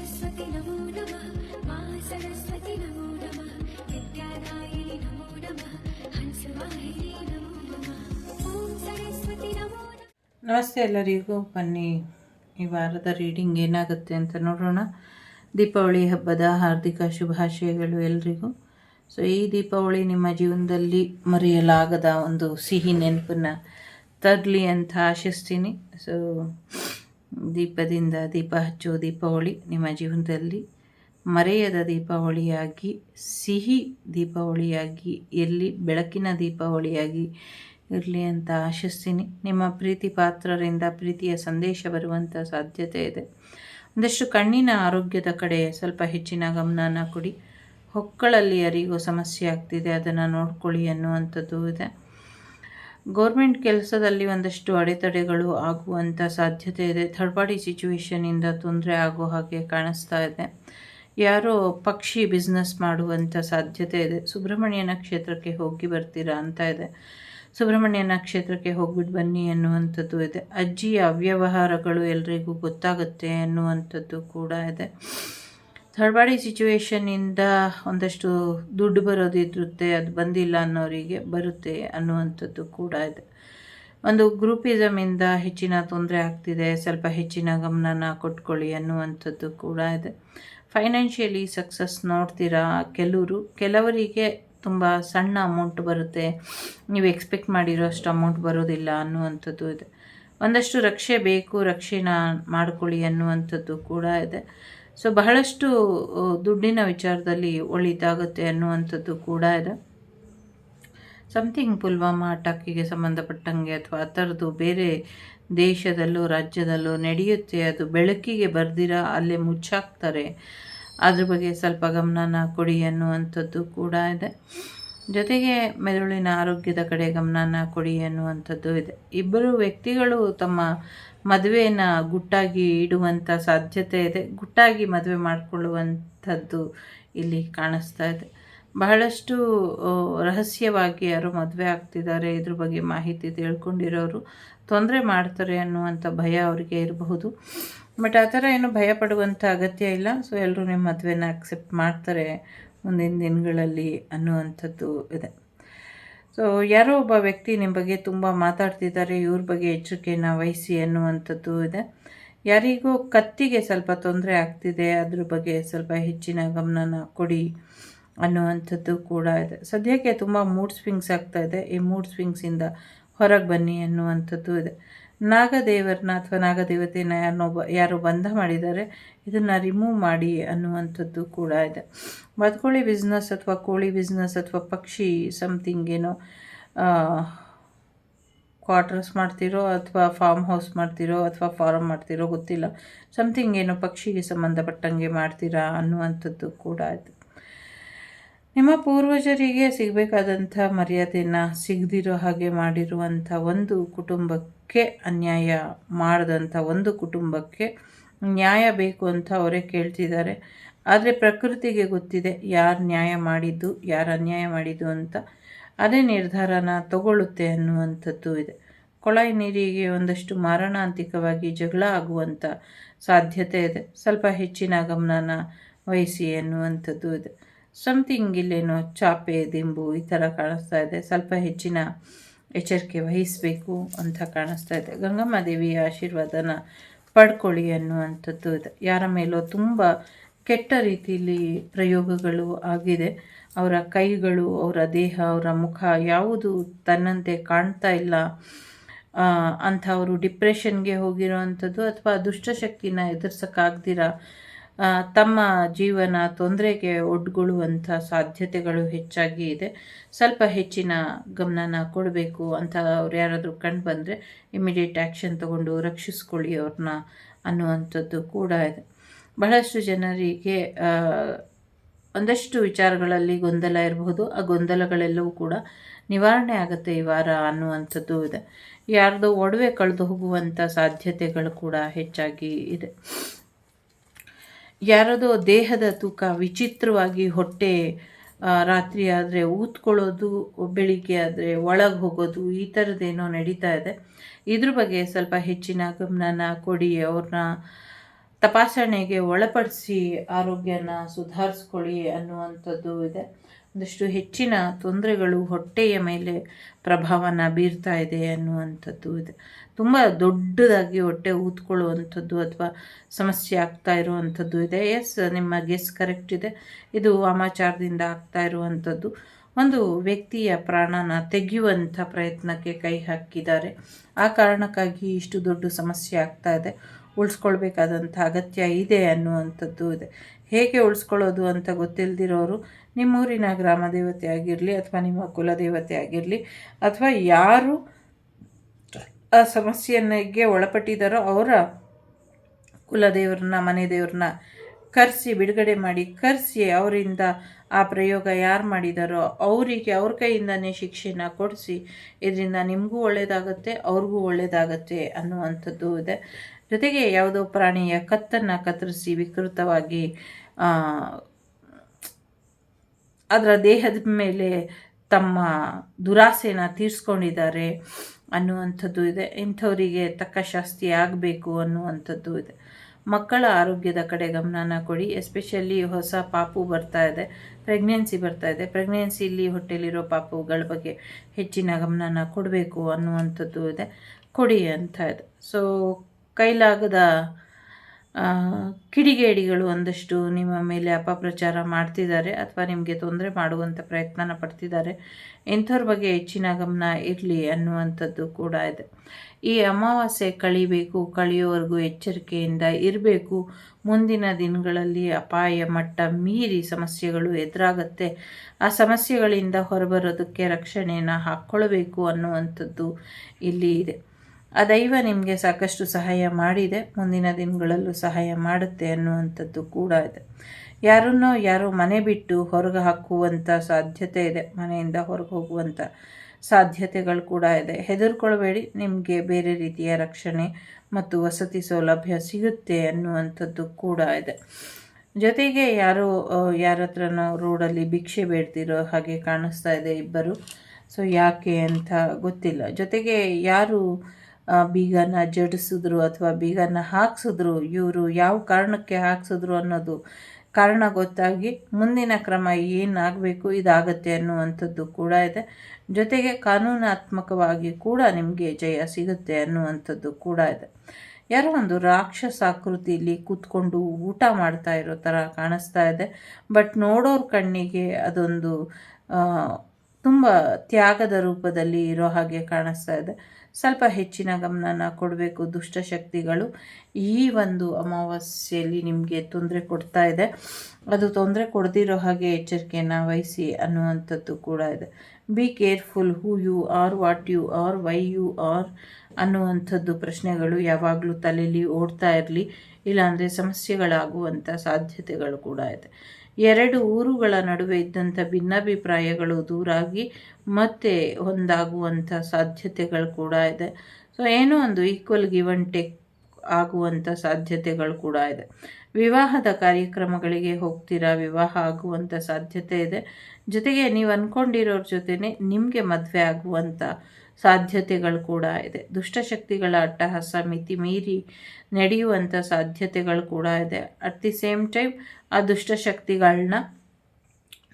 सरस्वति नमो नमः मा सरस्वति नमो नमः विद्यादायिनि नमो नमः हंसवाहिनी नमो नमः ॐ सरस्वति नमो नमः ನಮಸ್ತೆ ಎಲ್ಲರಿಗೂ ಬನ್ನಿ ಈ ವಾರದ ರೀಡಿಂಗ್ ಏನಾಗುತ್ತೆ ಅಂತ ನೋಡೋಣ ದೀಪಾವಳಿ ಹಬ್ಬದ ಹಾರ್ದಿಕ ಶುಭಾಶಯಗಳು ಎಲ್ರಿಗೂ ಸೊ ಈ ದೀಪಾವಳಿ ನಿಮ್ಮ ಜೀವನದಲ್ಲಿ ಮರೆಯಲಾಗದ ಒಂದು ಸಿಹಿ ನೆನಪನ್ನು ತರಲಿ ಅಂತ ಆಶಿಸ್ತೀನಿ ಸೊ ದೀಪದಿಂದ ದೀಪ ಹಚ್ಚೋ ದೀಪಾವಳಿ ನಿಮ್ಮ ಜೀವನದಲ್ಲಿ ಮರೆಯದ ದೀಪಾವಳಿಯಾಗಿ, ಸಿಹಿ ದೀಪಾವಳಿಯಾಗಿ, ಎಲ್ಲಿ ಬೆಳಕಿನ ದೀಪಾವಳಿಯಾಗಿ ಇರಲಿ ಅಂತ ಆಶಿಸ್ತೀನಿ. ನಿಮ್ಮ ಪ್ರೀತಿ ಪಾತ್ರರಿಂದ ಪ್ರೀತಿಯ ಸಂದೇಶ ಬರುವಂಥ ಸಾಧ್ಯತೆ ಇದೆ. ಒಂದಷ್ಟು ಕಣ್ಣಿನ ಆರೋಗ್ಯದ ಕಡೆ ಸ್ವಲ್ಪ ಹೆಚ್ಚಿನ ಗಮನನ ಕೊಡಿ. ಹೊಕ್ಕಳಲ್ಲಿ ಯಾರಿಗೂ ಸಮಸ್ಯೆ ಆಗ್ತಿದೆ, ಅದನ್ನು ನೋಡ್ಕೊಳ್ಳಿ ಅನ್ನುವಂಥದ್ದು ಇದೆ. ಗೌರ್ಮೆಂಟ್ ಕೆಲಸದಲ್ಲಿ ಒಂದಷ್ಟು ಅಡೆತಡೆಗಳು ಆಗುವಂಥ ಸಾಧ್ಯತೆ ಇದೆ. ಥರ್ಡ್ ಪಾರ್ಟಿ ಸಿಚುವೇಶನಿಂದ ತೊಂದರೆ ಆಗೋ ಹಾಗೆ ಕಾಣಿಸ್ತಾ ಇದೆ. ಯಾರೋ ಪಕ್ಷಿ ಬಿಸ್ನೆಸ್ ಮಾಡುವಂಥ ಸಾಧ್ಯತೆ ಇದೆ. ಸುಬ್ರಹ್ಮಣ್ಯನ ಕ್ಷೇತ್ರಕ್ಕೆ ಹೋಗಿ ಬರ್ತೀರಾ ಅಂತ ಇದೆ. ಸುಬ್ರಹ್ಮಣ್ಯನ ಕ್ಷೇತ್ರಕ್ಕೆ ಹೋಗ್ಬಿಟ್ಟು ಬನ್ನಿ ಅನ್ನುವಂಥದ್ದು ಇದೆ. ಅಜ್ಜಿಯ ಅವ್ಯವಹಾರಗಳು ಎಲ್ರಿಗೂ ಗೊತ್ತಾಗುತ್ತೆ ಅನ್ನುವಂಥದ್ದು ಕೂಡ ಇದೆ. ಥರ್ಡ್ ಬಾಡಿ ಸಿಚುವೇಷನಿಂದ ಒಂದಷ್ಟು ದುಡ್ಡು ಬರೋದಿರುತ್ತೆ ಅದು ಬಂದಿಲ್ಲ ಅನ್ನೋರಿಗೆ ಬರುತ್ತೆ ಅನ್ನುವಂಥದ್ದು ಕೂಡ ಇದೆ. ಒಂದು ಗ್ರೂಪಿಸಮಿಂದ ಹೆಚ್ಚಿನ ತೊಂದರೆ ಆಗ್ತಿದೆ, ಸ್ವಲ್ಪ ಹೆಚ್ಚಿನ ಗಮನನ ಕೊಟ್ಕೊಳ್ಳಿ ಅನ್ನುವಂಥದ್ದು ಕೂಡ ಇದೆ. ಫೈನಾನ್ಷಿಯಲಿ ಸಕ್ಸಸ್ ನೋಡ್ತೀರಾ? ಕೆಲವರು, ಕೆಲವರಿಗೆ ತುಂಬ ಸಣ್ಣ ಅಮೌಂಟ್ ಬರುತ್ತೆ, ನೀವು ಎಕ್ಸ್ಪೆಕ್ಟ್ ಮಾಡಿರೋ ಅಷ್ಟು ಅಮೌಂಟ್ ಬರೋದಿಲ್ಲ ಅನ್ನುವಂಥದ್ದು ಇದೆ. ಒಂದಷ್ಟು ರಕ್ಷೆ ಬೇಕು, ರಕ್ಷೆನ ಮಾಡ್ಕೊಳ್ಳಿ ಅನ್ನುವಂಥದ್ದು ಕೂಡ ಇದೆ. ಸೊ ಬಹಳಷ್ಟು ದುಡ್ಡಿನ ವಿಚಾರದಲ್ಲಿ ಒಳಿತಾಗುತ್ತೆ ಅನ್ನುವಂಥದ್ದು ಕೂಡ ಇದೆ. ಸಮಥಿಂಗ್ ಪುಲ್ವಾಮಾ ಅಟಾಕಿಗೆ ಸಂಬಂಧಪಟ್ಟಂಗೆ ಅಥವಾ ಆ ಥರದ್ದು ಬೇರೆ ದೇಶದಲ್ಲೋ, ರಾಜ್ಯದಲ್ಲೋ ನಡೆಯುತ್ತೆ, ಅದು ಬೆಳಕಿಗೆ ಬರ್ದಿರ, ಅಲ್ಲೇ ಮುಚ್ಚಾಕ್ತಾರೆ, ಅದ್ರ ಬಗ್ಗೆ ಸ್ವಲ್ಪ ಗಮನನ ಕೊಡಿ ಅನ್ನುವಂಥದ್ದು ಕೂಡ ಇದೆ. ಜೊತೆಗೆ ಮೆದುಳಿನ ಆರೋಗ್ಯದ ಕಡೆ ಗಮನನ ಕೊಡಿ ಅನ್ನುವಂಥದ್ದು ಇದೆ. ಇಬ್ಬರು ವ್ಯಕ್ತಿಗಳು ತಮ್ಮ ಮದುವೆಯನ್ನು ಗುಟ್ಟಾಗಿ ಇಡುವಂಥ ಸಾಧ್ಯತೆ ಇದೆ. ಗುಟ್ಟಾಗಿ ಮದುವೆ ಮಾಡಿಕೊಳ್ಳುವಂಥದ್ದು ಇಲ್ಲಿ ಕಾಣಿಸ್ತಾ ಇದೆ. ಬಹಳಷ್ಟು ರಹಸ್ಯವಾಗಿ ಯಾರೋ ಮದುವೆ ಆಗ್ತಿದ್ದಾರೆ. ಇದ್ರ ಬಗ್ಗೆ ಮಾಹಿತಿ ತಿಳ್ಕೊಂಡಿರೋರು ತೊಂದರೆ ಮಾಡ್ತಾರೆ ಅನ್ನುವಂಥ ಭಯ ಅವರಿಗೆ ಇರಬಹುದು. ಬಟ್ ಆ ಥರ ಏನು ಭಯ ಪಡುವಂಥ ಅಗತ್ಯ ಇಲ್ಲ. ಸೊ ಎಲ್ಲರೂ ನಿಮ್ಮ ಮದುವೆನ ಅಕ್ಸೆಪ್ಟ್ ಮಾಡ್ತಾರೆ ಮುಂದಿನ ದಿನಗಳಲ್ಲಿ ಅನ್ನುವಂಥದ್ದು ಇದೆ. ಸೊ ಯಾರೋ ಒಬ್ಬ ವ್ಯಕ್ತಿ ನಿಮ್ಮ ಬಗ್ಗೆ ತುಂಬ ಮಾತಾಡ್ತಿದ್ದಾರೆ, ಇವ್ರ ಬಗ್ಗೆ ಎಚ್ಚರಿಕೆಯನ್ನು ವಹಿಸಿ ಅನ್ನುವಂಥದ್ದು ಇದೆ. ಯಾರಿಗೂ ಕತ್ತಿಗೆ ಸ್ವಲ್ಪ ತೊಂದರೆ ಆಗ್ತಿದೆ, ಅದ್ರ ಬಗ್ಗೆ ಸ್ವಲ್ಪ ಹೆಚ್ಚಿನ ಗಮನನ ಕೊಡಿ ಅನ್ನುವಂಥದ್ದು ಕೂಡ ಇದೆ. ಸದ್ಯಕ್ಕೆ ತುಂಬ ಮೂಡ್ ಸ್ವಿಂಗ್ಸ್ ಆಗ್ತಾ ಇದೆ. ಈ ಮೂಡ್ ಸ್ವಿಂಗ್ಸಿಂದ ಹೊರಗೆ ಬನ್ನಿ ಅನ್ನುವಂಥದ್ದು ಇದೆ. ನಾಗದೇವರನ್ನ ಅಥವಾ ನಾಗದೇವತೆಯನ್ನು ಯಾರನ್ನೋ ಯಾರೋ ಬಂಧ ಮಾಡಿದ್ದಾರೆ, ಇದನ್ನು ರಿಮೂವ್ ಮಾಡಿ ಅನ್ನುವಂಥದ್ದು ಕೂಡ ಇದೆ. ಬದುಕೋಳಿ ಬಿಸ್ನೆಸ್ ಅಥವಾ ಕೋಳಿ ಬಿಸ್ನೆಸ್ ಅಥವಾ ಪಕ್ಷಿ ಸಮಥಿಂಗ್ ಏನೋ ಕ್ವಾರ್ಟರ್ಸ್ ಮಾಡ್ತಿರೋ ಅಥವಾ ಫಾರ್ಮ್ ಹೌಸ್ ಮಾಡ್ತಿರೋ ಅಥವಾ ಫಾರಮ್ ಮಾಡ್ತಿರೋ ಗೊತ್ತಿಲ್ಲ. ಸಮಥಿಂಗ್ ಏನೋ ಪಕ್ಷಿಗೆ ಸಂಬಂಧಪಟ್ಟಂಗೆ ಮಾಡ್ತೀರಾ ಅನ್ನುವಂಥದ್ದು ಕೂಡ ಇದೆ. ನಿಮ್ಮ ಪೂರ್ವಜರಿಗೆ ಸಿಗಬೇಕಾದಂಥ ಮರ್ಯಾದೆಯನ್ನು ಸಿಗದಿರೋ ಹಾಗೆ ಮಾಡಿರುವಂಥ ಒಂದು ಕುಟುಂಬಕ್ಕೆ, ಅನ್ಯಾಯ ಮಾಡಿದಂಥ ಒಂದು ಕುಟುಂಬಕ್ಕೆ ನ್ಯಾಯ ಬೇಕು ಅಂತ ಅವರೇ ಕೇಳ್ತಿದ್ದಾರೆ. ಆದರೆ ಪ್ರಕೃತಿಗೆ ಗೊತ್ತಿದೆ ಯಾರು ನ್ಯಾಯ ಮಾಡಿದ್ದು, ಯಾರು ಅನ್ಯಾಯ ಮಾಡಿದ್ದು ಅಂತ. ಅದೇ ನಿರ್ಧಾರನ ತಗೊಳ್ಳುತ್ತೆ ಅನ್ನುವಂಥದ್ದು ಇದೆ. ಕೊಳಾಯಿ ನೀರಿಗೆ ಒಂದಷ್ಟು ಮಾರಣಾಂತಿಕವಾಗಿ ಜಗಳ ಆಗುವಂಥ ಸಾಧ್ಯತೆ ಇದೆ. ಸ್ವಲ್ಪ ಹೆಚ್ಚಿನ ಗಮನನ ವಹಿಸಿ ಅನ್ನುವಂಥದ್ದು ಇದೆ. ಸಮಥಿಂಗ್ ಇಲ್ಲೇನೋ ಚಾಪೆ, ದಿಂಬು ಈ ಥರ ಕಾಣಿಸ್ತಾ ಇದೆ. ಸ್ವಲ್ಪ ಹೆಚ್ಚಿನ ಎಚ್ಚರಿಕೆ ವಹಿಸಬೇಕು ಅಂತ ಕಾಣಿಸ್ತಾ ಇದೆ. ಗಂಗಮ್ಮ ದೇವಿಯ ಆಶೀರ್ವಾದನ ಪಡ್ಕೊಳ್ಳಿ ಅನ್ನುವಂಥದ್ದು ಇದೆ. ಯಾರ ಮೇಲೋ ತುಂಬ ಕೆಟ್ಟ ರೀತಿಯಲ್ಲಿ ಪ್ರಯೋಗಗಳು ಆಗಿದೆ. ಅವರ ಕೈಗಳು, ಅವರ ದೇಹ, ಅವರ ಮುಖ ಯಾವುದು ತನ್ನಂತೆ ಕಾಣ್ತಾ ಇಲ್ಲ. ಅಂಥವರು ಡಿಪ್ರೆಷನ್ಗೆ ಹೋಗಿರೋ ಅಂಥದ್ದು ಅಥವಾ ದುಷ್ಟಶಕ್ತಿನ ಎದುರಿಸೋಕ್ಕಾಗ್ದಿರ ತಮ್ಮ ಜೀವನ ತೊಂದರೆಗೆ ಒಡ್ಗೊಳ್ಳುವಂಥ ಸಾಧ್ಯತೆಗಳು ಹೆಚ್ಚಾಗಿ ಇದೆ. ಸ್ವಲ್ಪ ಹೆಚ್ಚಿನ ಗಮನನ ಕೊಡಬೇಕು ಅಂತ ಅವ್ರು ಯಾರಾದರೂ ಕಂಡು ಬಂದರೆ ಇಮಿಡಿಯೇಟ್ ಆ್ಯಕ್ಷನ್ ತಗೊಂಡು ರಕ್ಷಿಸ್ಕೊಳ್ಳಿ ಅವ್ರನ್ನ ಅನ್ನುವಂಥದ್ದು ಕೂಡ ಇದೆ. ಬಹಳಷ್ಟು ಜನರಿಗೆ ಒಂದಷ್ಟು ವಿಚಾರಗಳಲ್ಲಿ ಗೊಂದಲ ಇರಬಹುದು ಆ ಗೊಂದಲಗಳೆಲ್ಲವೂ ಕೂಡ ನಿವಾರಣೆ ಆಗುತ್ತೆ ಈ ವಾರ ಅನ್ನುವಂಥದ್ದು ಇದೆ. ಯಾರ್ದೋ ಒಡವೆ ಕಳೆದು ಹೋಗುವಂಥ ಸಾಧ್ಯತೆಗಳು ಕೂಡ ಹೆಚ್ಚಾಗಿ ಇದೆ. ಯಾರದೋ ದೇಹದ ತೂಕ ವಿಚಿತ್ರವಾಗಿ ಹೊಟ್ಟೆ ರಾತ್ರಿ ಆದರೆ ಊತ್ಕೊಳ್ಳೋದು ಬೆಳಿಗ್ಗೆ ಆದರೆ ಒಳಗೆ ಹೋಗೋದು, ಈ ಥರದ್ದೇನೋ ನಡೀತಾ ಇದೆ. ಇದ್ರ ಬಗ್ಗೆ ಸ್ವಲ್ಪ ಹೆಚ್ಚಿನ ಗಮನನ ಕೊಡಿ, ಅವ್ರನ್ನ ತಪಾಸಣೆಗೆ ಒಳಪಡಿಸಿ ಆರೋಗ್ಯನ ಸುಧಾರಿಸ್ಕೊಳ್ಳಿ ಅನ್ನುವಂಥದ್ದು ಇದೆ. ಒಂದಷ್ಟು ಹೆಚ್ಚಿನ ತೊಂದರೆಗಳು ಹೊಟ್ಟೆಯ ಮೇಲೆ ಪ್ರಭಾವನ ಬೀರ್ತಾ ಇದೆ ಅನ್ನುವಂಥದ್ದು ಇದೆ. ತುಂಬ ದೊಡ್ಡದಾಗಿ ಹೊಟ್ಟೆ ಊದ್ಕೊಳ್ಳುವಂಥದ್ದು ಅಥವಾ ಸಮಸ್ಯೆ ಆಗ್ತಾ ಇರುವಂಥದ್ದು ಇದೆ. ಎಸ್ ನಿಮ್ಮ ಗೆಸ್ ಕರೆಕ್ಟ್ ಇದೆ. ಇದು ವಾಮಾಚಾರದಿಂದ ಆಗ್ತಾ ಇರುವಂಥದ್ದು. ಒಂದು ವ್ಯಕ್ತಿಯ ಪ್ರಾಣನ ತೆಗೆಯುವಂಥ ಪ್ರಯತ್ನಕ್ಕೆ ಕೈ ಹಾಕಿದ್ದಾರೆ. ಆ ಕಾರಣಕ್ಕಾಗಿ ಇಷ್ಟು ದೊಡ್ಡ ಸಮಸ್ಯೆ ಆಗ್ತಾ ಇದೆ. ಉಳಿಸ್ಕೊಳ್ಬೇಕಾದಂಥ ಅಗತ್ಯ ಇದೆ ಅನ್ನುವಂಥದ್ದು ಇದೆ. ಹೇಗೆ ಉಳಿಸ್ಕೊಳ್ಳೋದು ಅಂತ ಗೊತ್ತಿಲ್ಲದಿರೋರು ನಿಮ್ಮೂರಿನ ಗ್ರಾಮ ದೇವತೆ ಆಗಿರಲಿ ಅಥವಾ ನಿಮ್ಮ ಕುಲದೇವತೆ ಆಗಿರಲಿ ಅಥವಾ ಯಾರು ಆ ಸಮಸ್ಯೆಯನ್ನಿಗೆ ಒಳಪಟ್ಟಿದ್ದಾರೋ ಅವರ ಕುಲದೇವ್ರನ್ನ, ಮನೆ ದೇವ್ರನ್ನ ಕರೆಸಿ, ಬಿಡುಗಡೆ ಮಾಡಿ, ಕರೆಸಿ ಅವರಿಂದ ಆ ಪ್ರಯೋಗ ಯಾರು ಮಾಡಿದಾರೋ ಅವರಿಗೆ ಅವ್ರ ಕೈಯಿಂದನೇ ಶಿಕ್ಷೆನ ಕೊಡಿಸಿ, ಇದರಿಂದ ನಿಮಗೂ ಒಳ್ಳೆಯದಾಗತ್ತೆ ಅವ್ರಿಗೂ ಒಳ್ಳೆಯದಾಗತ್ತೆ ಅನ್ನುವಂಥದ್ದು ಇದೆ. ಜೊತೆಗೆ ಯಾವುದೋ ಪ್ರಾಣಿಯ ಕತ್ತನ್ನು ಕತ್ತರಿಸಿ ವಿಕೃತವಾಗಿ ಅದರ ದೇಹದ ಮೇಲೆ ತಮ್ಮ ದುರಾಸೆನ ತೀರಿಸ್ಕೊಂಡಿದ್ದಾರೆ ಅನ್ನುವಂಥದ್ದು ಇದೆ. ಇಂಥವರಿಗೆ ತಕ್ಕ ಶಾಸ್ತಿ ಆಗಬೇಕು ಅನ್ನುವಂಥದ್ದು ಇದೆ. ಮಕ್ಕಳ ಆರೋಗ್ಯದ ಕಡೆ ಗಮನನ ಕೊಡಿ. ಎಸ್ಪೆಷಲಿ ಹೊಸ ಪಾಪು ಬರ್ತಾ ಇದೆ. ಪ್ರೆಗ್ನೆನ್ಸಿ ಬರ್ತಾ ಇದೆ. ಪ್ರೆಗ್ನೆನ್ಸಿಲಿ ಹೊಟ್ಟೆಲಿರೋ ಪಾಪುಗಳ ಬಗ್ಗೆ ಹೆಚ್ಚಿನ ಗಮನನ ಕೊಡಬೇಕು ಅನ್ನುವಂಥದ್ದು ಇದೆ. ಕೊಡಿ ಅಂತ ಇದೆ. ಸೊ ಕೈಲಾಗದ ಕಿಡಿಗೇಡಿಗಳು ಒಂದಷ್ಟು ನಿಮ್ಮ ಮೇಲೆ ಅಪಪ್ರಚಾರ ಮಾಡ್ತಿದ್ದಾರೆ ಅಥವಾ ನಿಮಗೆ ತೊಂದರೆ ಮಾಡುವಂಥ ಪ್ರಯತ್ನನ ಪಡ್ತಿದ್ದಾರೆ. ಇಂಥವ್ರ ಬಗ್ಗೆ ಹೆಚ್ಚಿನ ಗಮನ ಇರಲಿ ಅನ್ನುವಂಥದ್ದು ಕೂಡ ಇದೆ. ಈ ಅಮಾವಾಸ್ಯೆ ಕಳಿಬೇಕು, ಕಳೆಯೋವರೆಗೂ ಎಚ್ಚರಿಕೆಯಿಂದ ಇರಬೇಕು. ಮುಂದಿನ ದಿನಗಳಲ್ಲಿ ಅಪಾಯ ಮಟ್ಟ ಮೀರಿ ಸಮಸ್ಯೆಗಳು ಎದುರಾಗತ್ತೆ. ಆ ಸಮಸ್ಯೆಗಳಿಂದ ಹೊರಬರೋದಕ್ಕೆ ರಕ್ಷಣೆಯನ್ನು ಹಾಕ್ಕೊಳ್ಬೇಕು ಅನ್ನುವಂಥದ್ದು ಇಲ್ಲಿ ಇದೆ. ಆ ದೈವ ನಿಮಗೆ ಸಾಕಷ್ಟು ಸಹಾಯ ಮಾಡಿದೆ. ಮುಂದಿನ ದಿನಗಳಲ್ಲೂ ಸಹಾಯ ಮಾಡುತ್ತೆ ಅನ್ನುವಂಥದ್ದು ಕೂಡ ಇದೆ. ಯಾರನ್ನೋ ಯಾರೋ ಮನೆ ಬಿಟ್ಟು ಹೊರಗೆ ಹಾಕುವಂಥ ಸಾಧ್ಯತೆ ಇದೆ. ಮನೆಯಿಂದ ಹೊರಗೆ ಹೋಗುವಂಥ ಸಾಧ್ಯತೆಗಳು ಕೂಡ ಇದೆ. ಹೆದರ್ಕೊಳ್ಬೇಡಿ. ನಿಮಗೆ ಬೇರೆ ರೀತಿಯ ರಕ್ಷಣೆ ಮತ್ತು ವಸತಿ ಸೌಲಭ್ಯ ಸಿಗುತ್ತೆ ಅನ್ನುವಂಥದ್ದು ಕೂಡ ಇದೆ. ಜೊತೆಗೆ ಯಾರೋ ಯಾರ ಹತ್ರನೋ ರೋಡಲ್ಲಿ ಭಿಕ್ಷೆ ಬೇಡ್ತಿರೋ ಹಾಗೆ ಕಾಣಿಸ್ತಾ ಇದೆ ಇಬ್ಬರು. ಸೊ ಯಾಕೆ ಅಂತ ಗೊತ್ತಿಲ್ಲ. ಜೊತೆಗೆ ಯಾರು ಬೀಗನ ಜಡಿಸಿದ್ರು ಅಥವಾ ಬೀಗನ ಹಾಕ್ಸಿದ್ರು, ಇವರು ಯಾವ ಕಾರಣಕ್ಕೆ ಹಾಕ್ಸಿದ್ರು ಅನ್ನೋದು ಕಾರಣ ಗೊತ್ತಾಗಿ ಮುಂದಿನ ಕ್ರಮ ಏನಾಗಬೇಕು, ಇದಾಗತ್ತೆ ಅನ್ನುವಂಥದ್ದು ಕೂಡ ಇದೆ. ಜೊತೆಗೆ ಕಾನೂನಾತ್ಮಕವಾಗಿ ಕೂಡ ನಿಮಗೆ ಜಯ ಸಿಗುತ್ತೆ ಅನ್ನುವಂಥದ್ದು ಕೂಡ ಇದೆ. ಯಾರೋ ಒಂದು ರಾಕ್ಷಸಾಕೃತಿಯಲ್ಲಿ ಕೂತ್ಕೊಂಡು ಊಟ ಮಾಡ್ತಾ ಇರೋ ಥರ ಕಾಣಿಸ್ತಾ ಇದೆ. ಬಟ್ ನೋಡೋರ ಕಣ್ಣಿಗೆ ಅದೊಂದು ತುಂಬ ತ್ಯಾಗದ ರೂಪದಲ್ಲಿ ಇರೋ ಹಾಗೆ ಕಾಣಿಸ್ತಾ ಇದೆ. ಸ್ವಲ್ಪ ಹೆಚ್ಚಿನ ಗಮನನ ಕೊಡಬೇಕು ದುಷ್ಟಶಕ್ತಿಗಳು ಈ ಒಂದು ಅಮಾವಾಸ್ಯೆಯಲ್ಲಿ ನಿಮಗೆ ತೊಂದರೆ ಕೊಡ್ತಾ ಇದೆ. ಅದು ತೊಂದರೆ ಕೊಡದಿರೋ ಹಾಗೆ ಎಚ್ಚರಿಕೆಯನ್ನು ವಹಿಸಿ ಅನ್ನುವಂಥದ್ದು ಕೂಡ ಇದೆ. Be careful who you are what you are why you are ಅನ್ನುವಂಥದ್ದು ಪ್ರಶ್ನೆಗಳು ಯಾವಾಗಲೂ ತಲೆಯಲ್ಲಿ ಓಡ್ತಾ ಇರಲಿ. ಇಲ್ಲಾಂದರೆ ಸಮಸ್ಯೆಗಳಾಗುವಂಥ ಸಾಧ್ಯತೆಗಳು ಕೂಡ ಇದೆ. ಎರಡು ಊರುಗಳ ನಡುವೆ ಇದ್ದಂಥ ಭಿನ್ನಾಭಿಪ್ರಾಯಗಳು ದೂರಾಗಿ ಮತ್ತೆ ಒಂದಾಗುವಂಥ ಸಾಧ್ಯತೆಗಳು ಕೂಡ ಇದೆ. ಸೊ ಏನೋ ಒಂದು ಈಕ್ವಲ್ ಗಿವ್ ಅಂಡ್ ಟೇಕ್ ಆಗುವಂಥ ಸಾಧ್ಯತೆಗಳು ಕೂಡ ಇದೆ. ವಿವಾಹದ ಕಾರ್ಯಕ್ರಮಗಳಿಗೆ ಹೋಗ್ತೀರಾ? ವಿವಾಹ ಆಗುವಂಥ ಸಾಧ್ಯತೆ ಇದೆ. ಜೊತೆಗೆ ನೀವು ಅಂದ್ಕೊಂಡಿರೋರ ಜೊತೆನೆ ನಿಮಗೆ ಮದುವೆ ಆಗುವಂಥ ಸಾಧ್ಯತೆಗಳು ಕೂಡ ಇದೆ. ದುಷ್ಟಶಕ್ತಿಗಳ ಅಟ್ಟಹಾಸ ಮಿತಿ ಮೀರಿ ನಡೆಯುವಂಥ ಸಾಧ್ಯತೆಗಳು ಕೂಡ ಇದೆ. ಅಟ್ ದಿ ಸೇಮ್ ಟೈಮ್ ಆ ದುಷ್ಟಶಕ್ತಿಗಳನ್ನ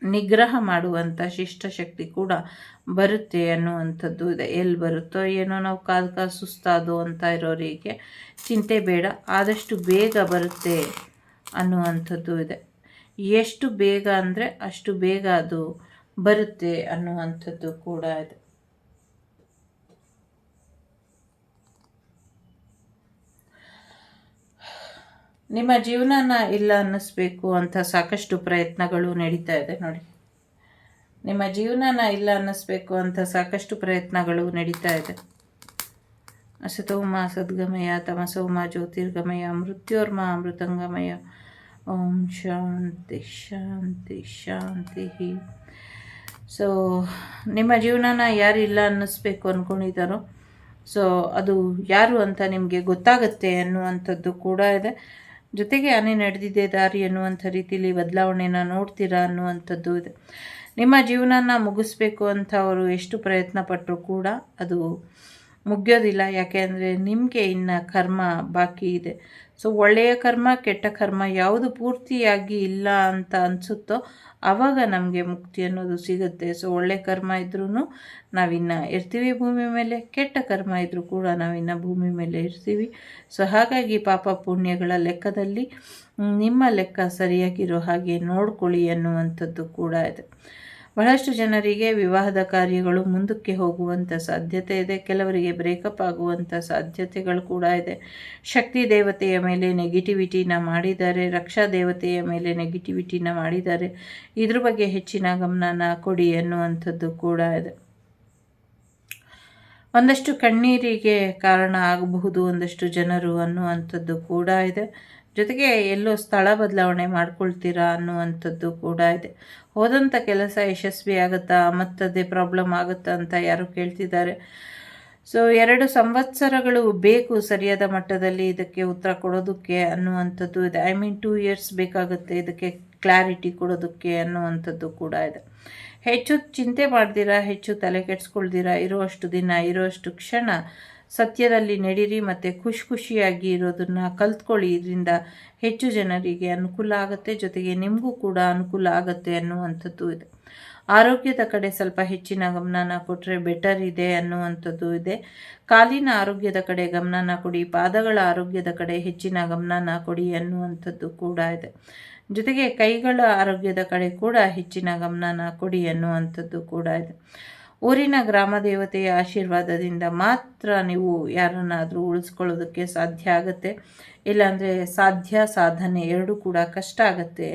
ನಿಗ್ರಹ ಮಾಡುವಂಥ ಶಿಷ್ಟಶಕ್ತಿ ಕೂಡ ಬರುತ್ತೆ ಅನ್ನುವಂಥದ್ದು ಇದೆ. ಎಲ್ಲಿ ಬರುತ್ತೋ ಏನೋ ನಾವು ಕಾಲ್ ಕಾದು ಸುಸ್ತಾದು ಅಂತ ಇರೋರಿಗೆ ಚಿಂತೆ ಬೇಡ. ಆದಷ್ಟು ಬೇಗ ಬರುತ್ತೆ ಅನ್ನುವಂಥದ್ದು ಇದೆ. ಎಷ್ಟು ಬೇಗ ಅಂದರೆ ಅಷ್ಟು ಬೇಗ ಅದು ಬರುತ್ತೆ ಅನ್ನುವಂಥದ್ದು ಕೂಡ ಇದೆ. ನಿಮ್ಮ ಜೀವನನ ಇಲ್ಲ ಅನ್ನಿಸ್ಬೇಕು ಅಂತ ಸಾಕಷ್ಟು ಪ್ರಯತ್ನಗಳು ನಡೀತಾ ಇದೆ ನೋಡಿ. ನಿಮ್ಮ ಜೀವನನ ಇಲ್ಲ ಅನ್ನಿಸ್ಬೇಕು ಅಂತ ಸಾಕಷ್ಟು ಪ್ರಯತ್ನಗಳು ನಡೀತಾ ಇದೆ. ಅಸತೋಮ ಸದ್ಗಮಯ ತಮಸೋಮ ಜ್ಯೋತಿರ್ಗಮಯ ಮೃತ್ಯೋರ್ಮ ಅಮೃತಂಗಮಯ ಓಂ ಶಾಂತಿ ಶಾಂತಿ ಶಾಂತಿ. ಸೊ, ನಿಮ್ಮ ಜೀವನನ ಯಾರು ಯಾರಿಲ್ಲ ಅನ್ನಿಸ್ಬೇಕು ಅಂದ್ಕೊಂಡಿದ್ದಾರೋ ಸೊ ಅದು ಯಾರು ಅಂತ ನಿಮಗೆ ಗೊತ್ತಾಗುತ್ತೆ ಅನ್ನುವಂಥದ್ದು ಕೂಡ ಇದೆ. ಜೊತೆಗೆ ಆನೆ ನಡೆದಿದೆ, ದಾರಿ ಅನ್ನುವಂಥ ರೀತಿಯಲ್ಲಿ ಬದಲಾವಣೆನ ನೋಡ್ತೀರಾ ಅನ್ನುವಂಥದ್ದು ಇದೆ. ನಿಮ್ಮ ಜೀವನನ ಮುಗಿಸ್ಬೇಕು ಅಂತ ಅವರು ಎಷ್ಟು ಪ್ರಯತ್ನ ಪಟ್ಟರು ಕೂಡ ಅದು ಮುಗಿಯೋದಿಲ್ಲ. ಯಾಕೆ ಅಂದರೆ ನಿಮಗೆ ಇನ್ನು ಕರ್ಮ ಬಾಕಿ ಇದೆ. ಸೊ ಒಳ್ಳೆಯ ಕರ್ಮ, ಕೆಟ್ಟ ಕರ್ಮ ಯಾವುದು ಪೂರ್ತಿಯಾಗಿ ಇಲ್ಲ ಅಂತ ಅನಿಸುತ್ತೋ ಆವಾಗ ನಮಗೆ ಮುಕ್ತಿ ಅನ್ನೋದು ಸಿಗುತ್ತೆ. ಸೊ ಒಳ್ಳೆ ಕರ್ಮ ಇದ್ರೂ ನಾವಿನ್ನು ಇರ್ತೀವಿ ಭೂಮಿ ಮೇಲೆ, ಕೆಟ್ಟ ಕರ್ಮ ಇದ್ದರೂ ಕೂಡ ನಾವಿನ್ನು ಭೂಮಿ ಮೇಲೆ ಇರ್ತೀವಿ. ಸೊ ಹಾಗಾಗಿ ಪಾಪ ಪುಣ್ಯಗಳ ಲೆಕ್ಕದಲ್ಲಿ ನಿಮ್ಮ ಲೆಕ್ಕ ಸರಿಯಾಗಿರೋ ಹಾಗೆ ನೋಡ್ಕೊಳ್ಳಿ ಅನ್ನುವಂಥದ್ದು ಕೂಡ ಇದೆ. ಬಹಳಷ್ಟು ಜನರಿಗೆ ವಿವಾಹದ ಕಾರ್ಯಗಳು ಮುಂದಕ್ಕೆ ಹೋಗುವಂಥ ಸಾಧ್ಯತೆ ಇದೆ. ಕೆಲವರಿಗೆ ಬ್ರೇಕಪ್ ಆಗುವಂಥ ಸಾಧ್ಯತೆಗಳು ಕೂಡ ಇದೆ. ಶಕ್ತಿ ದೇವತೆಯ ಮೇಲೆ ನೆಗೆಟಿವಿಟಿನ ಮಾಡಿದ್ದಾರೆ. ರಕ್ಷಾ ದೇವತೆಯ ಮೇಲೆ ನೆಗೆಟಿವಿಟಿನ ಮಾಡಿದ್ದಾರೆ. ಇದ್ರ ಬಗ್ಗೆ ಹೆಚ್ಚಿನ ಗಮನನ ಕೊಡಿ ಅನ್ನುವಂಥದ್ದು ಕೂಡ ಇದೆ. ಒಂದಷ್ಟು ಕಣ್ಣೀರಿಗೆ ಕಾರಣ ಆಗಬಹುದು ಒಂದಷ್ಟು ಜನರು ಅನ್ನುವಂಥದ್ದು ಕೂಡ ಇದೆ. ಜೊತೆಗೆ ಎಲ್ಲೋ ಸ್ಥಳ ಬದಲಾವಣೆ ಮಾಡ್ಕೊಳ್ತೀರಾ ಅನ್ನುವಂಥದ್ದು ಕೂಡ ಇದೆ. ಹೋದಂಥ ಕೆಲಸ ಯಶಸ್ವಿ ಆಗುತ್ತಾ? ಮತ್ತದೇ ಪ್ರಾಬ್ಲಮ್ ಆಗುತ್ತಾ ಅಂತ ಯಾರು ಕೇಳ್ತಿದ್ದಾರೆ. ಸೊ ಎರಡು ಸಂವತ್ಸರಗಳು ಬೇಕು ಸರಿಯಾದ ಮಟ್ಟದಲ್ಲಿ ಇದಕ್ಕೆ ಉತ್ತರ ಕೊಡೋದಕ್ಕೆ ಅನ್ನುವಂಥದ್ದು ಇದೆ. ಐ ಮೀನ್ ಟೂ ಇಯರ್ಸ್ ಬೇಕಾಗುತ್ತೆ ಇದಕ್ಕೆ ಕ್ಲಾರಿಟಿ ಕೊಡೋದಕ್ಕೆ ಅನ್ನುವಂಥದ್ದು ಕೂಡ ಇದೆ. ಹೆಚ್ಚು ಚಿಂತೆ ಮಾಡ್ದಿರಾ ಹೆಚ್ಚು ತಲೆ ಕೆಡಿಸ್ಕೊಳ್ದಿರಾ ಇರುವಷ್ಟು ದಿನ ಇರೋಷ್ಟು ಕ್ಷಣ ಸತ್ಯದಲ್ಲಿ ನಡೀರಿ ಮತ್ತು ಖುಷಿ ಖುಷಿಯಾಗಿ ಇರೋದನ್ನು ಕಲ್ತ್ಕೊಳ್ಳಿ. ಇದರಿಂದ ಹೆಚ್ಚು ಜನರಿಗೆ ಅನುಕೂಲ ಆಗುತ್ತೆ, ಜೊತೆಗೆ ನಿಮಗೂ ಕೂಡ ಅನುಕೂಲ ಆಗುತ್ತೆ ಅನ್ನುವಂಥದ್ದು ಇದೆ. ಆರೋಗ್ಯದ ಕಡೆ ಸ್ವಲ್ಪ ಹೆಚ್ಚಿನ ಗಮನನ ಕೊಟ್ಟರೆ ಬೆಟರ್ ಇದೆ ಅನ್ನುವಂಥದ್ದು ಇದೆ. ಕಾಲಿನ ಆರೋಗ್ಯದ ಕಡೆ ಗಮನನ ಕೊಡಿ, ಪಾದಗಳ ಆರೋಗ್ಯದ ಕಡೆ ಹೆಚ್ಚಿನ ಗಮನನ ಕೊಡಿ ಅನ್ನುವಂಥದ್ದು ಕೂಡ ಇದೆ. ಜೊತೆಗೆ ಕೈಗಳ ಆರೋಗ್ಯದ ಕಡೆ ಕೂಡ ಹೆಚ್ಚಿನ ಗಮನನ ಕೊಡಿ ಅನ್ನುವಂಥದ್ದು ಕೂಡ ಇದೆ. ಊರಿನ ಗ್ರಾಮ ದೇವತೆಯ ಆಶೀರ್ವಾದದಿಂದ ಮಾತ್ರ ನೀವು ಯಾರನ್ನಾದರೂ ಉಳಿಸ್ಕೊಳ್ಳೋದಕ್ಕೆ ಸಾಧ್ಯ ಆಗುತ್ತೆ. ಇಲ್ಲಾಂದರೆ ಸಾಧ್ಯ, ಸಾಧನೆ ಎರಡೂ ಕೂಡ ಕಷ್ಟ ಆಗುತ್ತೆ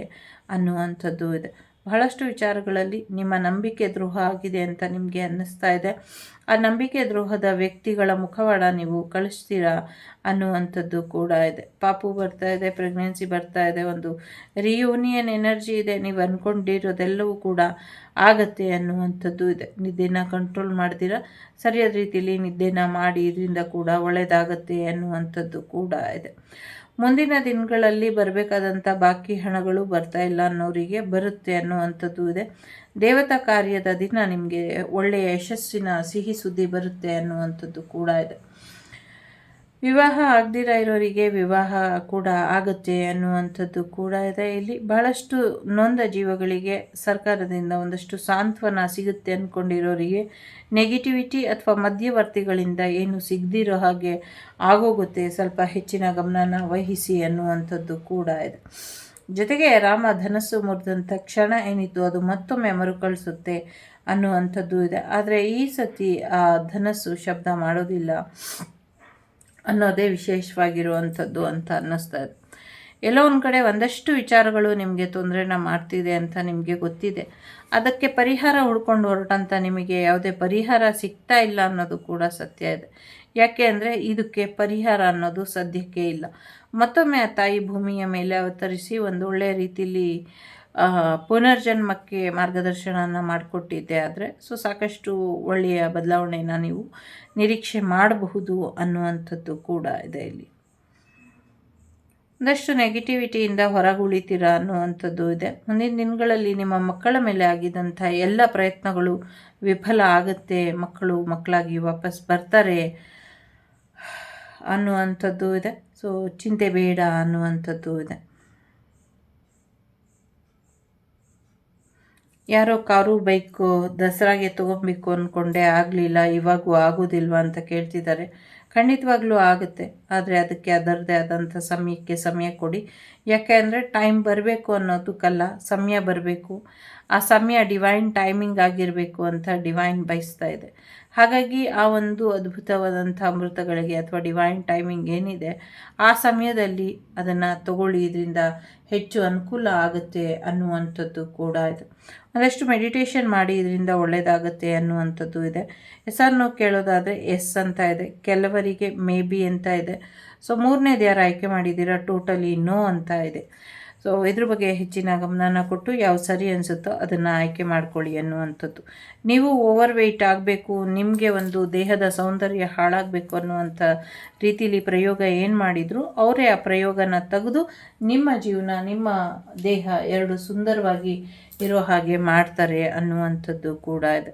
ಅನ್ನುವಂಥದ್ದು ಇದೆ. ಬಹಳಷ್ಟು ವಿಚಾರಗಳಲ್ಲಿ ನಿಮ್ಮ ನಂಬಿಕೆ ದ್ರೋಹ ಆಗಿದೆ ಅಂತ ನಿಮಗೆ ಅನ್ನಿಸ್ತಾ ಇದೆ. ಆ ನಂಬಿಕೆ ದ್ರೋಹದ ವ್ಯಕ್ತಿಗಳ ಮುಖವಾಡ ನೀವು ಕಳಿಸ್ತೀರಾ ಅನ್ನುವಂಥದ್ದು ಕೂಡ ಇದೆ. ಪಾಪು ಬರ್ತಾ ಇದೆ ಪ್ರೆಗ್ನೆನ್ಸಿ ಬರ್ತಾ ಇದೆ, ಒಂದು ರಿಯೂನಿಯನ್ ಎನರ್ಜಿ ಇದೆ, ನೀವು ಅಂದ್ಕೊಂಡಿರೋದೆಲ್ಲವೂ ಕೂಡ ಆಗತ್ತೆ ಅನ್ನುವಂಥದ್ದು ಇದೆ. ನಿದ್ದೆನ ಕಂಟ್ರೋಲ್ ಮಾಡ್ತೀರಾ? ಸರಿಯಾದ ರೀತಿಯಲ್ಲಿ ನಿದ್ದೆನ ಮಾಡಿ ಇದರಿಂದ ಕೂಡ ಒಳ್ಳೆಯದಾಗತ್ತೆ ಅನ್ನುವಂಥದ್ದು ಕೂಡ ಇದೆ. ಮುಂದಿನ ದಿನಗಳಲ್ಲಿ ಬರಬೇಕಾದಂಥ ಬಾಕಿ ಹಣಗಳು ಬರ್ತಾ ಇಲ್ಲ ಅನ್ನೋರಿಗೆ ಬರುತ್ತೆ ಅನ್ನುವಂಥದ್ದು ಇದೆ. ದೇವತಾ ಕಾರ್ಯದ ದಿನ ನಿಮಗೆ ಒಳ್ಳೆಯ ಯಶಸ್ಸಿನ ಸಿಹಿ ಸುದ್ದಿ ಬರುತ್ತೆ ಅನ್ನುವಂಥದ್ದು ಕೂಡ ಇದೆ. ವಿವಾಹ ಆಗದಿರ ಇರೋರಿಗೆ ವಿವಾಹ ಕೂಡ ಆಗುತ್ತೆ ಅನ್ನುವಂಥದ್ದು ಕೂಡ ಇದೆ. ಇಲ್ಲಿ ಬಹಳಷ್ಟು ನೊಂದ ಜೀವಗಳಿಗೆ ಸರ್ಕಾರದಿಂದ ಒಂದಷ್ಟು ಸಾಂತ್ವನ ಸಿಗುತ್ತೆ ಅಂದ್ಕೊಂಡಿರೋರಿಗೆ ನೆಗೆಟಿವಿಟಿ ಅಥವಾ ಮಧ್ಯವರ್ತಿಗಳಿಂದ ಏನು ಸಿಗದಿರೋ ಹಾಗೆ ಆಗೋಗುತ್ತೆ. ಸ್ವಲ್ಪ ಹೆಚ್ಚಿನ ಗಮನನ ವಹಿಸಿ ಅನ್ನುವಂಥದ್ದು ಕೂಡ ಇದೆ. ಜೊತೆಗೆ ರಾಮ ಧನಸ್ಸು ಮುರಿದಂಥ ಕ್ಷಣ ಏನಿತ್ತು ಅದು ಮತ್ತೊಮ್ಮೆ ಮರುಕಳಿಸುತ್ತೆ ಅನ್ನುವಂಥದ್ದು ಇದೆ. ಆದರೆ ಈ ಸತಿ ಆ ಧನಸ್ಸು ಶಬ್ದ ಮಾಡೋದಿಲ್ಲ. ಅನ್ನೋದೇ ವಿಶೇಷವಾಗಿರುವಂಥದ್ದು ಅಂತ ಅನ್ನಿಸ್ತಾ ಇದೆ. ಎಲ್ಲೋ ಒಂದು ಕಡೆ ಒಂದಷ್ಟು ವಿಚಾರಗಳು ನಿಮಗೆ ತೊಂದರೆನ ಮಾಡ್ತಿದೆ ಅಂತ ನಿಮಗೆ ಗೊತ್ತಿದೆ. ಅದಕ್ಕೆ ಪರಿಹಾರ ಹುಡ್ಕೊಂಡು ಹೊರಟಂತ ನಿಮಗೆ ಯಾವುದೇ ಪರಿಹಾರ ಸಿಗ್ತಾ ಇಲ್ಲ ಅನ್ನೋದು ಕೂಡ ಸತ್ಯ ಇದೆ. ಯಾಕೆ ಅಂದರೆ ಇದಕ್ಕೆ ಪರಿಹಾರ ಅನ್ನೋದು ಸದ್ಯಕ್ಕೆ ಇಲ್ಲ. ಮತ್ತೊಮ್ಮೆ ಆ ತಾಯಿ ಭೂಮಿಯ ಮೇಲೆ ಅವತರಿಸಿ ಒಂದು ಒಳ್ಳೆಯ ರೀತಿಯಲ್ಲಿ ಪುನರ್ಜನ್ಮಕ್ಕೆ ಮಾರ್ಗದರ್ಶನನ ಮಾಡಿಕೊಟ್ಟಿದ್ದೆ ಆದರೆ, ಸೊ ಸಾಕಷ್ಟು ಒಳ್ಳೆಯ ಬದಲಾವಣೆನ ನೀವು ನಿರೀಕ್ಷೆ ಮಾಡಬಹುದು ಅನ್ನುವಂಥದ್ದು ಕೂಡ ಇದೆ ಇಲ್ಲಿ. ಒಂದಷ್ಟು ನೆಗೆಟಿವಿಟಿಯಿಂದ ಹೊರಗುಳಿತೀರಾ ಅನ್ನುವಂಥದ್ದು ಇದೆ. ಮುಂದಿನ ದಿನಗಳಲ್ಲಿ ನಿಮ್ಮ ಮಕ್ಕಳ ಮೇಲೆ ಆಗಿದ್ದಂಥ ಎಲ್ಲ ಪ್ರಯತ್ನಗಳು ವಿಫಲ ಆಗುತ್ತೆ, ಮಕ್ಕಳು ಮಕ್ಕಳಾಗಿ ವಾಪಸ್ ಬರ್ತಾರೆ ಅನ್ನುವಂಥದ್ದು ಇದೆ. ಸೊ ಚಿಂತೆ ಬೇಡ ಅನ್ನುವಂಥದ್ದು ಇದೆ. ಯಾರೋ ಕಾರು, ಬೈಕು ದಸರಾಗೆ ತೊಗೊಬೇಕು ಅಂದ್ಕೊಂಡೆ ಆಗಲಿಲ್ಲ, ಇವಾಗೂ ಆಗೋದಿಲ್ವ ಅಂತ ಕೇಳ್ತಿದ್ದಾರೆ. ಖಂಡಿತವಾಗ್ಲೂ ಆಗುತ್ತೆ, ಆದರೆ ಅದಕ್ಕೆ ಅದರದೇ ಆದಂಥ ಸಮಯಕ್ಕೆ ಸಮಯ ಕೊಡಿ. ಯಾಕೆ ಅಂದರೆ ಟೈಮ್ ಬರಬೇಕು ಅನ್ನೋದಕ್ಕಲ್ಲ, ಸಮಯ ಬರಬೇಕು. ಆ ಸಮಯ ಡಿವೈನ್ ಟೈಮಿಂಗ್ ಆಗಿರಬೇಕು ಅಂತ ಡಿವೈನ್ ಬಯಸ್ತಾ ಇದೆ. ಹಾಗಾಗಿ ಆ ಒಂದು ಅದ್ಭುತವಾದಂಥ ಅಮೃತಗಳಿಗೆ ಅಥವಾ ಡಿವೈನ್ ಟೈಮಿಂಗ್ ಏನಿದೆ, ಆ ಸಮಯದಲ್ಲಿ ಅದನ್ನು ತಗೊಳ್ಳಿ, ಇದರಿಂದ ಹೆಚ್ಚು ಅನುಕೂಲ ಆಗುತ್ತೆ ಅನ್ನುವಂಥದ್ದು ಕೂಡ ಇದೆ. ಒಂದಷ್ಟು ಮೆಡಿಟೇಷನ್ ಮಾಡಿ, ಇದರಿಂದ ಒಳ್ಳೆಯದಾಗುತ್ತೆ ಅನ್ನುವಂಥದ್ದು ಇದೆ. ಹೆಸರನ್ನು ಕೇಳೋದಾದರೆ ಎಸ್ ಅಂತ ಇದೆ. ಕೆಲವರಿಗೆ ಮೇ ಬಿ ಅಂತ ಇದೆ. ಸೊ ಮೂರನೇದು ಯಾರು ಆಯ್ಕೆ ಮಾಡಿದ್ದೀರಾ? ಟೋಟಲಿ ನೋ ಅಂತ ಇದೆ. ಸೊ ಇದ್ರ ಬಗ್ಗೆ ಹೆಚ್ಚಿನ ಗಮನನ ಕೊಟ್ಟು ಯಾವ ಸರಿ ಅನಿಸುತ್ತೋ ಅದನ್ನು ಆಯ್ಕೆ ಮಾಡ್ಕೊಳ್ಳಿ ಅನ್ನುವಂಥದ್ದು ನೀವು ಓವರ್ ವೆಯ್ಟ್ ಆಗಬೇಕು, ನಿಮಗೆ ಒಂದು ದೇಹದ ಸೌಂದರ್ಯ ಹಾಳಾಗಬೇಕು ಅನ್ನುವಂಥ ರೀತಿಲಿ ಪ್ರಯೋಗ ಏನು ಮಾಡಿದ್ರು, ಅವರೇ ಆ ಪ್ರಯೋಗನ ತೆಗೆದು ನಿಮ್ಮ ಜೀವನ, ನಿಮ್ಮ ದೇಹ ಎರಡು ಸುಂದರವಾಗಿ ಇರೋ ಹಾಗೆ ಮಾಡ್ತಾರೆ ಅನ್ನುವಂಥದ್ದು ಕೂಡ ಇದೆ.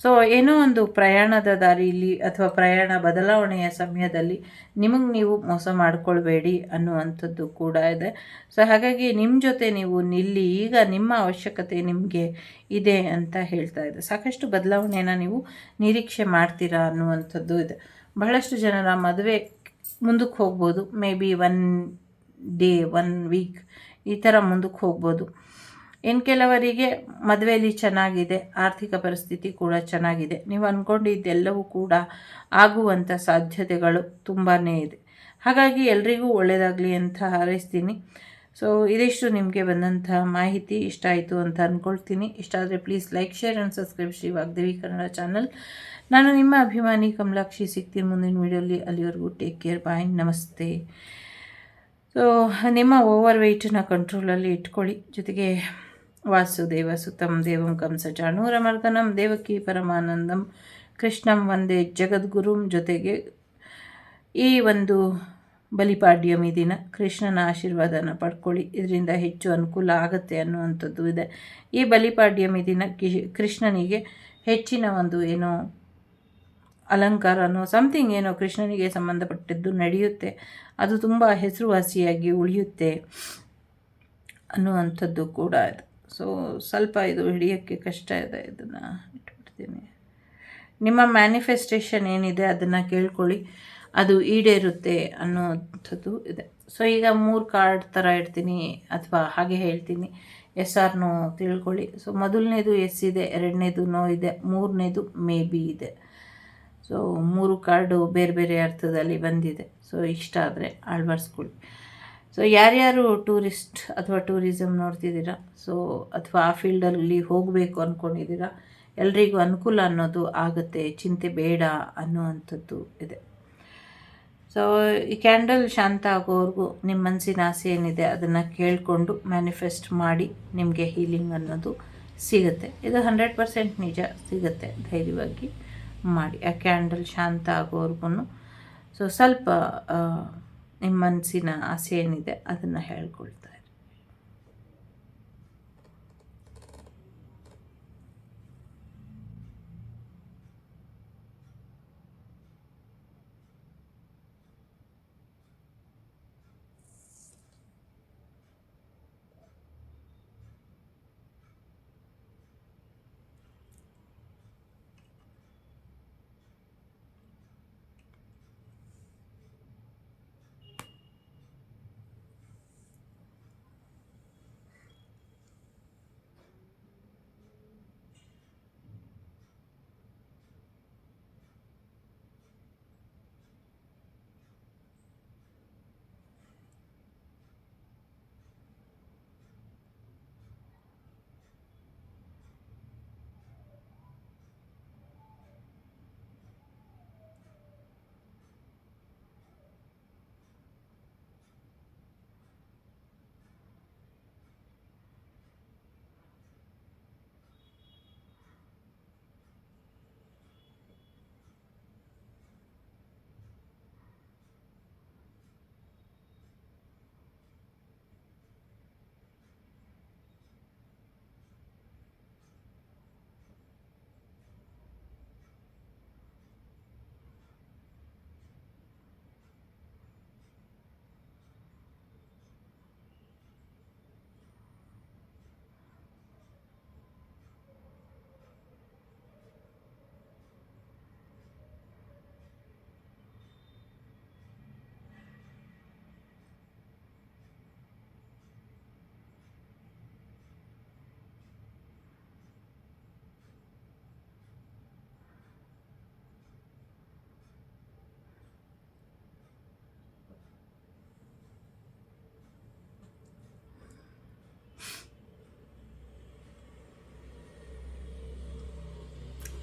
ಸೊ ಏನೋ ಒಂದು ಪ್ರಯಾಣದ ದಾರಿಯಲ್ಲಿ ಅಥವಾ ಪ್ರಯಾಣ ಬದಲಾವಣೆಯ ಸಮಯದಲ್ಲಿ ನಿಮಗೆ ನೀವು ಮೋಸ ಮಾಡಿಕೊಳ್ಬೇಡಿ ಅನ್ನುವಂಥದ್ದು ಕೂಡ ಇದೆ. ಸೊ ಹಾಗಾಗಿ ನಿಮ್ಮ ಜೊತೆ ನೀವು ನಿಲ್ಲಿ, ಈಗ ನಿಮ್ಮ ಅವಶ್ಯಕತೆ ನಿಮಗೆ ಇದೆ ಅಂತ ಹೇಳ್ತಾ ಇದೆ. ಸಾಕಷ್ಟು ಬದಲಾವಣೆಯನ್ನು ನೀವು ನಿರೀಕ್ಷೆ ಮಾಡ್ತೀರಾ ಅನ್ನುವಂಥದ್ದು ಇದೆ. ಬಹಳಷ್ಟು ಜನರ ಮದುವೆ ಮುಂದಕ್ಕೆ ಹೋಗ್ಬೋದು. Maybe one day one week ಈ ಥರ ಮುಂದಕ್ಕೆ ಹೋಗ್ಬೋದು. ಇನ್ನು ಕೆಲವರಿಗೆ ಮದುವೆಯಲ್ಲಿ ಚೆನ್ನಾಗಿದೆ, ಆರ್ಥಿಕ ಪರಿಸ್ಥಿತಿ ಕೂಡ ಚೆನ್ನಾಗಿದೆ. ನೀವು ಅಂದ್ಕೊಂಡಿದ್ದೆಲ್ಲವೂ ಕೂಡ ಆಗುವಂಥ ಸಾಧ್ಯತೆಗಳು ತುಂಬಾ ಇದೆ. ಹಾಗಾಗಿ ಎಲ್ರಿಗೂ ಒಳ್ಳೆಯದಾಗಲಿ ಅಂತ ಹಾರೈಸ್ತೀನಿ. ಸೊ ಇದಿಷ್ಟು ನಿಮಗೆ ಬಂದಂಥ ಮಾಹಿತಿ ಇಷ್ಟ ಆಯಿತು ಅಂತ ಅಂದ್ಕೊಳ್ತೀನಿ ಇಷ್ಟ ಆದರೆ please like share and subscribe Shri Vagdevi Kannada channel ನಾನು ನಿಮ್ಮ ಅಭಿಮಾನಿ ಕಮಲಾಕ್ಷಿ ಸಿಗ್ತೀನಿ ಮುಂದಿನ ವೀಡಿಯೋಲಿ ಅಲ್ಲಿವರೆಗೂ ಟೇಕ್ ಕೇರ್ ಬಾಯ್ ನಮಸ್ತೆ. ಸೊ ನಿಮ್ಮ ಓವರ್ ವೆಯ್ಟನ್ನ ಕಂಟ್ರೋಲಲ್ಲಿ ಇಟ್ಕೊಳ್ಳಿ. ಜೊತೆಗೆ ವಾಸುದೇವ ಸುತಂ ದೇವಂ ಕಂಸಚಾಣೂರಮರ್ದನಂ ದೇವಕಿ ಪರಮಾನಂದಂ. ಕೃಷ್ಣಂ ವಂದೇ ಜಗದ್ಗುರುಂ ಜೊತೆಗೆ ಈ ಒಂದು ಬಲಿಪಾಡ್ಯಮಿ ದಿನ. ಕೃಷ್ಣನ ಆಶೀರ್ವಾದನ ಪಡ್ಕೊಳ್ಳಿ. ಇದರಿಂದ ಹೆಚ್ಚು ಅನುಕೂಲ ಆಗುತ್ತೆ ಅನ್ನುವಂಥದ್ದು ಇದೆ. ಈ ಬಲಿಪಾಡ್ಯಮಿ ದಿನ ಕೃಷ್ಣನಿಗೆ ಹೆಚ್ಚಿನ ಒಂದು ಏನೋ ಅಲಂಕಾರನೋ ಸಮಥಿಂಗ್ ಏನೋ ಕೃಷ್ಣನಿಗೆ ಸಂಬಂಧಪಟ್ಟಿದ್ದು ನಡೆಯುತ್ತೆ. ಅದು ತುಂಬ ಹೆಸರುವಾಸಿಯಾಗಿ ಉಳಿಯುತ್ತೆ ಅನ್ನುವಂಥದ್ದು ಕೂಡ ಇದೆ ಸೊ ಸ್ವಲ್ಪ ಇದು ಹಿಡಿಯೋಕ್ಕೆ ಕಷ್ಟ ಇದೆ ಇದನ್ನು ಇಟ್ಬಿಡ್ತೀನಿ ನಿಮ್ಮ ಮ್ಯಾನಿಫೆಸ್ಟೇಷನ್ ಏನಿದೆ ಅದನ್ನು ಕೇಳ್ಕೊಳ್ಳಿ. ಅದು ಈಡೇರುತ್ತೆ ಅನ್ನೋವಂಥದ್ದು ಇದೆ. ಸೊ ಈಗ ಮೂರು ಕಾರ್ಡ್ ಥರ ಇಡ್ತೀನಿ ಅಥವಾ ಹಾಗೆ ಹೇಳ್ತೀನಿ. ಎಸ್ ಆರ್ ನೋ ತಿಳ್ಕೊಳ್ಳಿ. ಸೊ ಮೊದಲನೇದು ಎಸ್ ಇದೆ, ಎರಡನೇದು ನೋ ಇದೆ, ಮೂರನೇದು ಮೇ ಬಿ ಇದೆ. ಸೊ ಮೂರು ಕಾರ್ಡು ಬೇರೆ ಬೇರೆ ಅರ್ಥದಲ್ಲಿ ಬಂದಿದೆ. ಸೊ ಇಷ್ಟ ಆದರೆ ಅಳವಡಿಸ್ಕೊಳ್ಳಿ. ಸೊ ಯಾರ್ಯಾರು ಟೂರಿಸ್ಟ್ ಅಥವಾ ಟೂರಿಸಮ್ ನೋಡ್ತಿದ್ದೀರಾ? ಸೊ ಅಥವಾ ಆ ಫೀಲ್ಡಲ್ಲಿ ಹೋಗಬೇಕು ಅಂದ್ಕೊಂಡಿದ್ದೀರಾ ಎಲ್ರಿಗೂ ಅನುಕೂಲ ಅನ್ನೋದು ಆಗುತ್ತೆ, ಚಿಂತೆ ಬೇಡ ಅನ್ನುವಂಥದ್ದು ಇದೆ. ಸೊ ಈ ಕ್ಯಾಂಡಲ್ ಶಾಂತ ಆಗೋವರೆಗೂ ನಿಮ್ಮ ಮನಸ್ಸಿನ ಆಸೆ ಏನಿದೆ ಅದನ್ನು ಕೇಳಿಕೊಂಡು ಮ್ಯಾನಿಫೆಸ್ಟ್ ಮಾಡಿ ನಿಮಗೆ ಹೀಲಿಂಗ್ ಅನ್ನೋದು ಸಿಗುತ್ತೆ. ಇದು ಹಂಡ್ರೆಡ್ ಪರ್ಸೆಂಟ್ ನಿಜ, ಸಿಗುತ್ತೆ ಧೈರ್ಯವಾಗಿ ಮಾಡಿ. ಆ ಕ್ಯಾಂಡಲ್ ಶಾಂತ ಆಗೋವರೆಗೂ ಸೊ ಸ್ವಲ್ಪ ನಿಮ್ಮ ಮನಸ್ಸಿನ ಆಸೆ ಏನಿದೆ ಅದನ್ನು ಹೇಳ್ಕೊಳ್ತಾ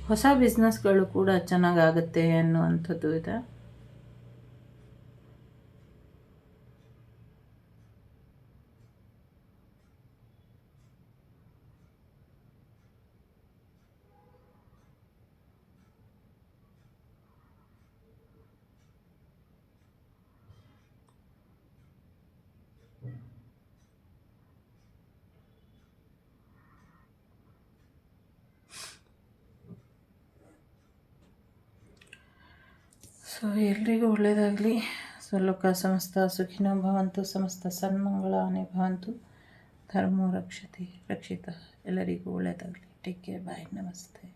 ಹೊಸ ಬಿಸ್ನೆಸ್ಗಳು ಕೂಡ ಚೆನ್ನಾಗಾಗುತ್ತೆ ಅನ್ನುವಂಥದ್ದು ಇದೆ. ಸೊ ಎಲ್ರಿಗೂ ಒಳ್ಳೆಯದಾಗಲಿ ಸೊ ಲೋಕ ಸಮಸ್ತ ಸುಖಿನೋ ಭವಂತು ಸಮಸ್ತ ಸನ್ಮಂಗಳಾನಿ ಭವಂತು. ಧರ್ಮೋ ರಕ್ಷತೆ, ರಕ್ಷಿತ. ಎಲ್ಲರಿಗೂ ಒಳ್ಳೆಯದಾಗಲಿ ಟೇಕ್ ಕೇರ್ ಬಾಯ್ ನಮಸ್ತೆ